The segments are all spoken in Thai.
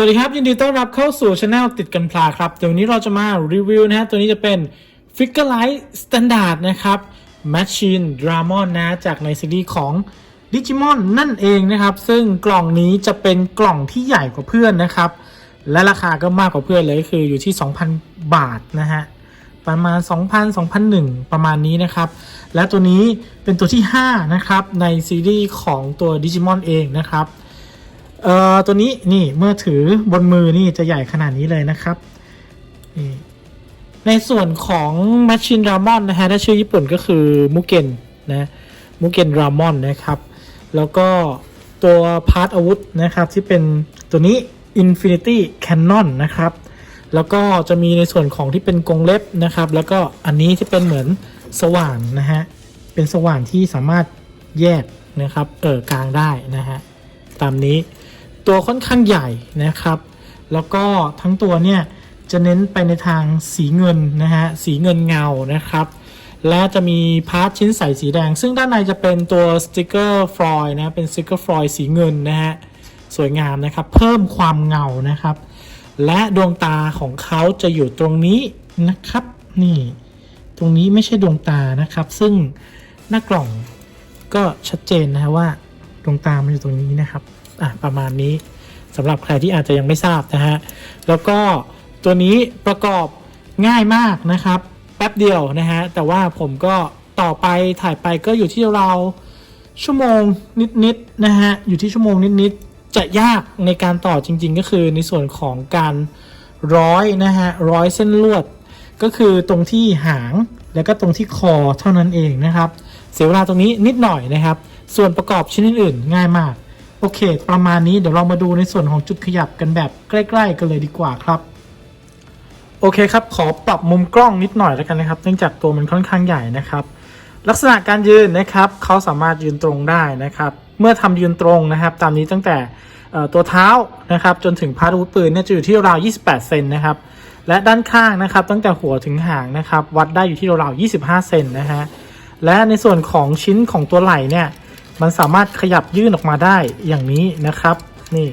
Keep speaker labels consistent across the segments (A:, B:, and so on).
A: สวัสดีครับยินดีต้อนรับเข้าสู่ช anel ติดกันพลาครับเดี๋ยวนนี้เราจะมารีวิวนะฮะตัวนี้จะเป็น Figure Light Standard นะครับ Machine Dramon นะจากในซีรีส์ของ Digimon นั่นเองนะครับ ซึ่งกล่องนี้จะเป็นกล่องที่ใหญ่กว่าเพื่อนนะครับ และราคาก็มากกว่าเพื่อนเลยคืออยู่ที่ 2,000 บาทนะฮะประมาณ 2,000 2,001 ประมาณนี้นะครับ และตัวนี้เป็นตัวที่ 5 นะครับในซีรีส์ของตัว Digimon เองนะครับ เอ่อตัวนี้นี่เมื่อถือบนมือนี่จะใหญ่ขนาดนี้เลยนะครับนี่ในส่วนของ Machine Ramon นะฮะถ้าชื่อญี่ปุ่นก็คือมุเกนนะมุเกนรามอนนะครับ แล้วก็ตัวพาร์ทอาวุธนะครับ ที่เป็นตัวนี้ Infinity Cannon นะครับ แล้วก็จะมีในส่วนของที่เป็นกรงเล็บนะครับ แล้วก็อันนี้ที่เป็นเหมือนสว่านนะฮะ เป็นสว่านที่สามารถแยกนะครับเกิดกลางได้นะฮะ ตามนี้ ตัวค่อนข้างใหญ่นะครับ แล้วก็ทั้งตัวเนี่ยจะเน้นไปในทางสีเงินนะฮะสีเงินเงานะครับ และจะมีพาร์ทชิ้นใสสีแดง ซึ่งด้านในจะเป็นตัวสติกเกอร์ฟลอยนะเป็นสติกเกอร์ฟลอยสีเงินนะฮะสวยงามนะครับ เพิ่มความเงานะครับ และดวงตาของเขาจะอยู่ตรงนี้นะครับ นี่ ตรงนี้ไม่ใช่ดวงตานะครับ ซึ่งหน้ากล่องก็ชัดเจนนะฮะว่า ดวงตามันอยู่ตรงนี้นะครับอะประมาณนี้สำหรับใครที่อาจจะยังไม่ทราบนะฮะแล้วก็ตัวนี้ประกอบง่ายมากนะครับ แป๊บเดียวนะฮะแต่ว่าผมก็ต่อไปถ่ายไปก็อยู่ที่เราชั่วโมงนิดๆนะฮะอยู่ที่ชั่วโมงนิดๆจะยากในการต่อจริง ๆ ก็คือในส่วนของการร้อยนะฮะร้อยเส้นลวด ก็คือตรงที่หางแล้วก็ตรงที่คอเท่านั้นเองนะครับ เสียเวลาตรงนี้นิดหน่อยนะครับ ส่วนประกอบชิ้นอื่นๆง่ายมาก โอเค ประมาณนี้เดี๋ยวเรามาดูในส่วนของจุดขยับกันแบบใกล้ ๆ กันเลยดีกว่าครับ โอเคครับ ขอปรับมุมกล้องนิดหน่อยแล้วกันนะครับ เนื่องจากตัวมันค่อนข้างใหญ่นะครับ ลักษณะการยืนนะครับเขาสามารถยืนตรงได้นะครับ เมื่อทำยืนตรงนะครับ ตามนี้ตั้งแต่ตัวเท้านะครับ จนถึงพาร์ทวุธปืนเนี่ยจะอยู่ที่ราว 28 เซนนะครับ และด้านข้างนะครับ ตั้งแต่หัวถึงหางนะครับ วัดได้อยู่ที่ราว 25 เซนนะฮะและในส่วนของชิ้นของตัวไหล่เนี่ย มันสามารถขยับยื่นออกมาได้อย่างนี้นะครับ นี่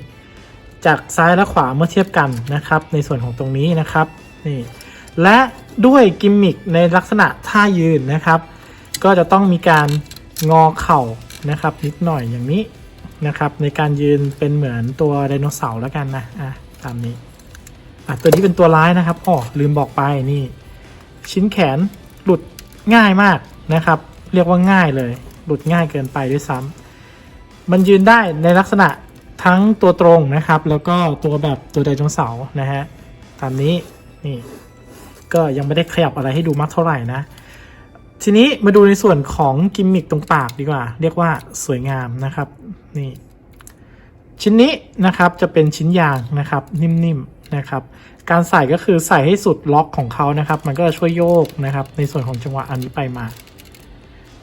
A: จากซ้ายและขวาเมื่อเทียบกันนะครับ ในส่วนของตรงนี้นะครับนี่และด้วยกิมมิคในลักษณะท่ายืนนะครับ ก็จะต้องมีการงอเข่านะครับ นิดหน่อยอย่างนี้นะครับ ในการยืนเป็นเหมือนตัวไดโนเสาร์แล้วกันนะอะตามนี้อะตัวนี้เป็นตัวร้ายนะครับอ๋อลืมบอกไปนี่ ชิ้นแขนหลุดง่ายมากนะครับ เรียกว่าง่ายเลย หลุดง่ายเกินไปด้วยซ้ำมันยืนได้ในลักษณะทั้งตัวตรงนะครับ แล้วก็ตัวแบบตัวไดโนเสาร์นะฮะตามนี้นี่ก็ยังไม่ได้ขยับอะไรให้ดูมากเท่าไหร่นะ ทีนี้มาดูในส่วนของกิมมิคตรงปากดีกว่า เรียกว่าสวยงามนะครับนี่ชิ้นนี้นะครับจะเป็นชิ้นยางนะครับนิ่มๆนะครับ การใส่ก็คือใส่ให้สุดล็อกของเขานะครับ มันก็จะช่วยโยกนะครับ ในส่วนของจังหวะอันนี้ไปมา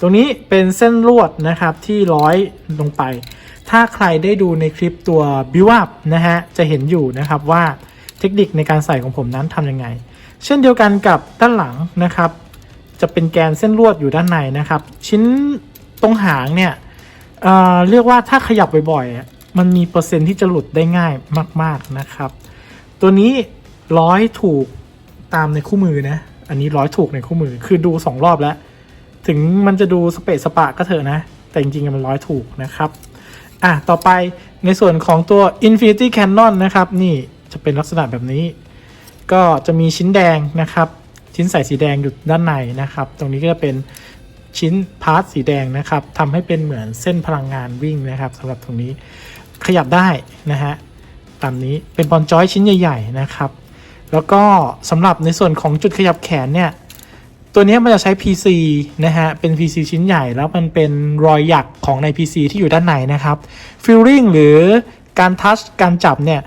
A: ตรงนี้เป็นเส้นลวดนะครับที่ร้อยลงไป ถ้าใครได้ดูในคลิปตัว build up นะฮะจะเห็นอยู่นะครับว่าเทคนิคในการใส่ของผมนั้นทำยังไง เช่นเดียวกันกับด้านหลังนะครับ จะเป็นแกนเส้นลวดอยู่ด้านในนะครับ ชิ้นตรงหางเนี่ยเเรียกว่าถ้าขยับบ่อยๆมันมีเปอร์เซ็นที่จะหลุดได้ง่ายมาก ๆนะครับ ตัวนี้ร้อยถูกตามในคู่มือนะอันนี้ร้อยถูกในคู่มือคือดูสองรอบแล้ว ถึงมันจะดูสเปซสปะก็เถอะนะ แต่จริงๆมันร้อยถูกนะครับ อะ ต่อไปในส่วนของตัว Infinity Cannon นะครับ นี่จะเป็นลักษณะแบบนี้ ก็จะมีชิ้นแดงนะครับ ชิ้นใส่สีแดงอยู่ด้านในนะครับ ตรงนี้ก็จะเป็นชิ้นพาร์ทสีแดงนะครับทำให้เป็นเหมือนเส้นพลังงานวิ่งนะครับสำหรับตรงนี้ขยับได้นะฮะตามนี้เป็นบอลจอยชิ้นใหญ่ ๆ นะครับ แล้วก็สำหรับในส่วนของจุดขยับแขนเนี่ย ตัวนี้มันจะใช้ PC นะฮะ เป็น PC ชิ้นใหญ่แล้วมันเป็นรอยหยักของใน PC ที่อยู่ด้านในนะครับ Feeling หรือการทัชการจับเนี่ย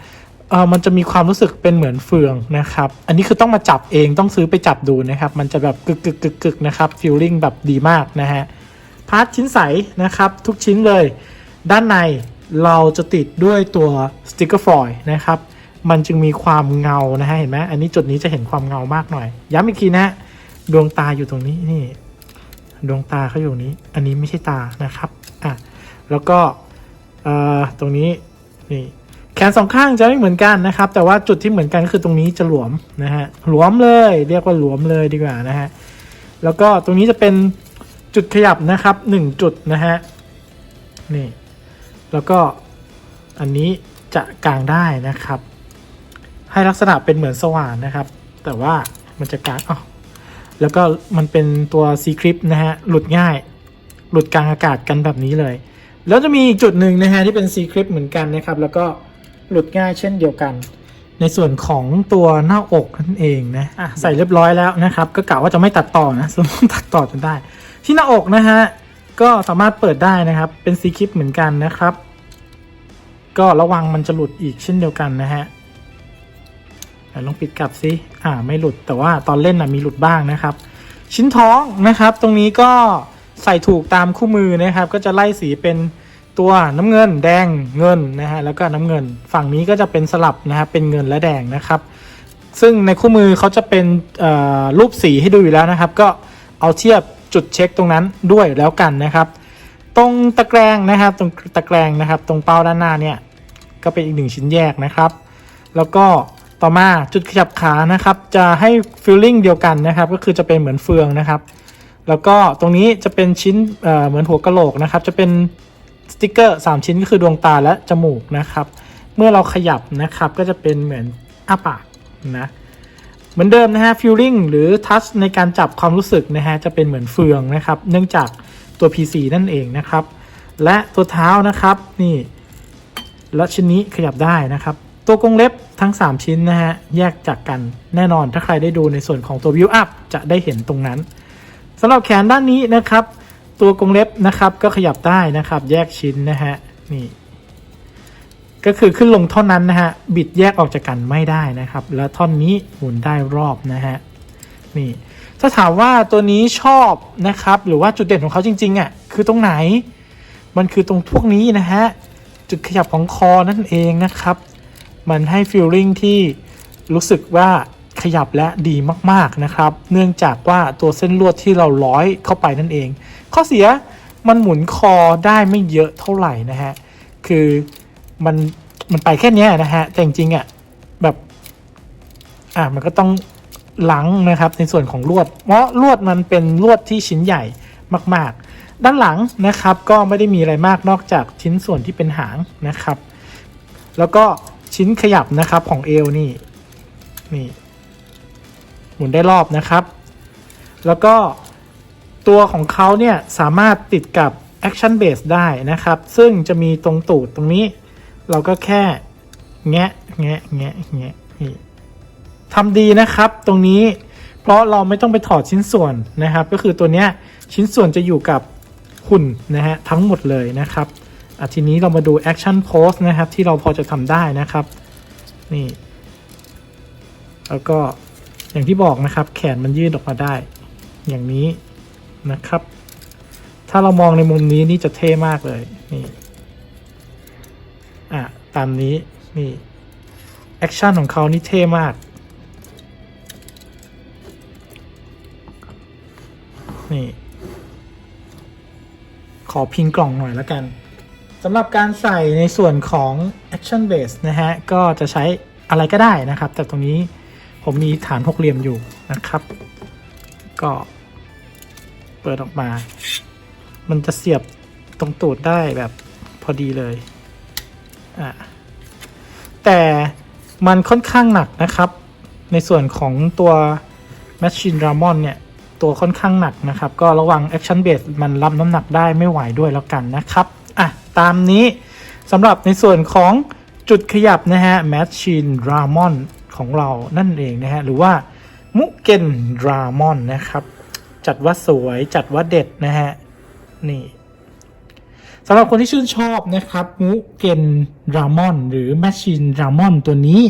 A: เออมันจะมีความรู้สึกเป็นเหมือนเฟืองนะครับ อันนี้คือต้องมาจับเองต้องซื้อไปจับดูนะครับ มันจะแบบกึกกึกกึกกึกนะครับ Feeling แบบดีมากนะฮะพาร์ทชิ้นใสนะครับ ทุกชิ้นเลย ด้านในเราจะติดด้วยตัวสติกเกอร์ฟอยล์นะครับ มันจึงมีความเงานะฮะเห็นไหมอันนี้จุดนี้จะเห็นความเงามากหน่อย ย้ำอีกทีนะ ดวงตาอยู่ตรงนี้นี่ ดวงตาเขาอยู่นี้ อันนี้ไม่ใช่ตานะครับอะแล้วก็เอ่อตรงนี้นี่แขนสองข้างจะไม่เหมือนกันนะครับ แต่ว่าจุดที่เหมือนกันก็คือตรงนี้จะหลวมนะฮะหลวมเลยเรียกว่าหลวมเลยดีกว่านะฮะแล้วก็ตรงนี้จะเป็นจุดขยับนะครับหนึ่งจุดนะฮะนี่แล้วก็อันนี้จะกางได้นะครับ ให้ลักษณะเป็นเหมือนสว่านนะครับ แต่ว่ามันจะกางอ๋อ แล้วก็มันเป็นตัวซีคลิปนะฮะ หลุดง่าย หลุดกลางอากาศกันแบบนี้เลย แล้วจะมีอีกจุดหนึ่งนะฮะที่เป็นซีคลิปเหมือนกันนะครับ แล้วก็หลุดง่ายเช่นเดียวกัน ในส่วนของตัวหน้าอกนั่นเองนะอะใส่เรียบร้อยแล้วนะครับ ก็กะว่าจะไม่ตัดต่อนะสมมติตัดต่อจนได้ ที่หน้าอกนะฮะก็สามารถเปิดได้นะครับ เป็นซีคลิปเหมือนกันนะครับ ก็ระวังมันจะหลุดอีกเช่นเดียวกันนะฮะ ไหนลองปิดกลับซิอ่าไม่หลุดแต่ว่าตอนเล่นนะมีหลุดบ้างนะครับ ชิ้นท้องนะครับ ตรงนี้ก็ใส่ถูกตามคู่มือนะครับ ก็จะไล่สีเป็นตัวน้ำเงินแดงเงินนะฮะแล้วก็น้ำเงิน ฝั่งนี้ก็จะเป็นสลับนะครับเป็นเงินและแดงนะครับ ซึ่งในคู่มือเขาจะเป็นรูปสีให้ดูอยู่แล้วนะครับ ก็เอาเทียบจุดเช็คตรงนั้นด้วยแล้วกันนะครับ ตรงตะแกรงนะครับ ตรงตะแกรงนะครับ ตรงเป้าด้านหน้าเนี่ยก็เป็นอีกหนึ่งชิ้นแยกนะครับ แล้วก็ ต่อมาจุดขยับขานะครับจะให้ฟิลลิ่งเดียวกันนะครับก็คือจะเป็นเหมือนเฟืองนะครับ แล้วก็ตรงนี้จะเป็นชิ้นเเหมือนหัวกะโหลกนะครับ จะเป็นสติกเกอร์ 3 ชิ้นก็คือดวงตาและจมูกนะครับ เมื่อเราขยับนะครับก็จะเป็นเหมือนอ้าปากนะเหมือนเดิมนะฮะฟิลลิ่งหรือทัชในการจับความรู้สึกนะฮะจะเป็นเหมือนเฟืองนะครับ เนื่องจากตัว PC นั่นเองนะครับ และตัวเท้านะครับนี่และชิ้นนี้ขยับได้นะครับ ตัวกรงเล็บทั้ง 3 ชิ้นนะฮะ แยกจากกันแน่นอนถ้าใครได้ดูในส่วนของตัว View Up จะได้เห็นตรงนั้นสำหรับแขนด้านนี้นะครับ ตัวกรงเล็บนะครับก็ขยับได้นะครับ แยกชิ้นนะฮะนี่ก็คือขึ้นลงท่อนนั้นนะฮะ บิดแยกออกจากกันไม่ได้นะครับ แล้วท่อนนี้หมุนได้รอบนะฮะนี่ถ้าถามว่าตัวนี้ชอบนะครับ หรือว่าจุดเด่นของเขาจริงๆอะคือตรงไหน มันคือตรงพวกนี้นะฮะจุดขยับของคอนั่นเองนะครับ มันให้ฟีลลิ่งที่รู้สึกว่าขยับและดีมากๆนะครับ เนื่องจากว่าตัวเส้นลวดที่เราร้อยเข้าไปนั่นเอง ข้อเสียมันหมุนคอได้ไม่เยอะเท่าไหร่นะฮะ คือมันมันไปแค่นี้นะฮะ แต่จริงๆอะแบบอะมันก็ต้องหลังนะครับในส่วนของลวด เพราะลวดมันเป็นลวดที่ชิ้นใหญ่มาก ๆ ด้านหลังนะครับก็ไม่ได้มีอะไรมากนอกจากชิ้นส่วนที่เป็นหางนะครับ แล้วก็ ชิ้นขยับนะครับของเอวนี่นี่หมุนได้รอบนะครับ แล้วก็ตัวของเขาเนี่ยสามารถติดกับ Action Base ได้นะครับ ซึ่งจะมีตรงตูดตรงนี้ เราก็แค่แงะแงะแงะแงะนี่ทำดีนะครับตรงนี้เพราะเราไม่ต้องไปถอดชิ้นส่วนนะครับ ก็คือตัวเนี้ยชิ้นส่วนจะอยู่กับหุ่นนะฮะทั้งหมดเลยนะครับ อะทีนี้เรามาดู Action Pose นะครับ ที่เราพอจะทำได้นะครับ นี่ แล้วก็อย่างที่บอกนะครับ แขนมันยืดออกมาได้ อย่างนี้นะครับ ถ้าเรามองในมุมนี้นี่จะเท่มากเลย นี่อะตามนี้นี่แอคชั่นของเขานี่เท่มาก นี่ ขอพิงกล่องหน่อยแล้วกัน สำหรับการใส่ในส่วนของ Action Base นะฮะ ก็จะใช้อะไรก็ได้นะครับ แต่ตรงนี้ผมมีฐานหกเหลี่ยมอยู่นะครับ ก็เปิดออกมา มันจะเสียบตรงตูดได้แบบพอดีเลยอะแต่มันค่อนข้างหนักนะครับ ในส่วนของตัว Machine Ramon เนี่ย ตัวค่อนข้างหนักนะครับ ก็ระวัง Action Base มันรับน้ำหนักได้ไม่ไหวด้วยแล้วกันนะครับ ตามนี้สำหรับในส่วนของจุดขยับนะฮะแมชชีนดรามอนของเรานั่นเองนะฮะ หรือว่ามุเกนดรามอนนะครับ จัดว่าสวยจัดว่าเด็ดนะฮะ นี่สำหรับคนที่ชื่นชอบนะครับมุเกนรามอนหรือแมชชีนรามอนตัวนี้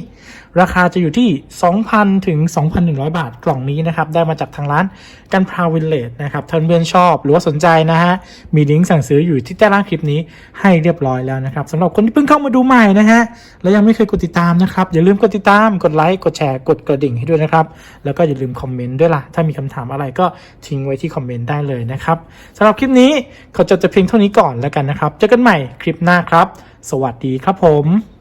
A: ราคาจะอยู่ที่ 2,000 ถึง 2,100 บาทกล่องนี้นะครับ ได้มาจากทางร้านกันพราวิลเลจนะครับท่านเพื่อนชอบหรือว่าสนใจนะฮะ มีลิงก์สั่งซื้ออยู่ที่ใต้ล่างคลิปนี้ให้เรียบร้อยแล้วนะครับสำหรับคนที่เพิ่งเข้ามาดูใหม่นะฮะ และยังไม่เคยกดติดตามนะครับ อย่าลืมกดติดตาม กดไลค์ กดแชร์ กดกระดิ่งให้ด้วยนะครับ แล้วก็อย่าลืมคอมเมนต์ด้วยล่ะ ถ้ามีคำถามอะไรก็ทิ้งไว้ที่คอมเมนต์ได้เลยนะครับสำหรับคลิปนี้เขาจะจะเพียงเท่านี้ก่อนแล้วกันนะครับเจอกันใหม่คลิปหน้าครับ สวัสดีครับผม